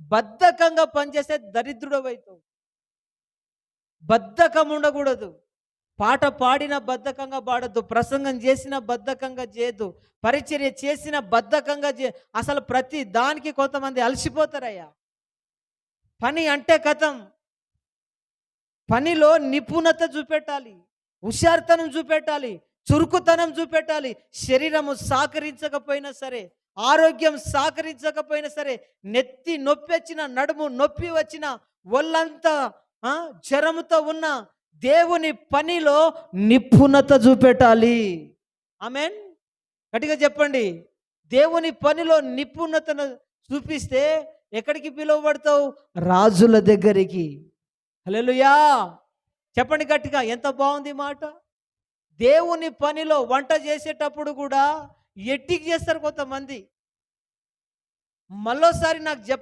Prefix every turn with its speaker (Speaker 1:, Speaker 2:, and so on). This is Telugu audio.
Speaker 1: బద్ధకంగా పనిచేస్తే దరిద్రుడవైతావు. బద్ధకం ఉండకూడదు పాట పాడిన బద్ధకంగా పాడద్దు. ప్రసంగం చేసిన బద్ధకంగా చేయదు పరిచర్య చేసిన బద్ధకంగా చే అసలు ప్రతి దానికి కొంతమంది అలసిపోతారయ్యా. పని అంటే కథం. పనిలో నిపుణత చూపెట్టాలి. హుషారుతనం చూపెట్టాలి. చురుకుతనం చూపెట్టాలి. శరీరము సహకరించకపోయినా సరే ఆరోగ్యం సహకరించకపోయినా సరే నెత్తి నొప్పి వచ్చిన నడుము నొప్పి వచ్చిన ఒళ్ళంతా జ్వరముతో ఉన్న దేవుని పనిలో నిపుణత చూపెట్టాలి. ఆమెన్? గట్టిగా చెప్పండి. దేవుని పనిలో నిపుణతను చూపిస్తే ఎక్కడికి పిలువబడతావు? రాజుల దగ్గరికి. హలోయా చెప్పండి గట్టిగా ఎంత బాగుంది మాట? దేవుని పనిలో వంట చేసేటప్పుడు కూడా ఎట్టికి చేస్తారు కొంతమంది? మళ్ళోసారి నాకు చెప్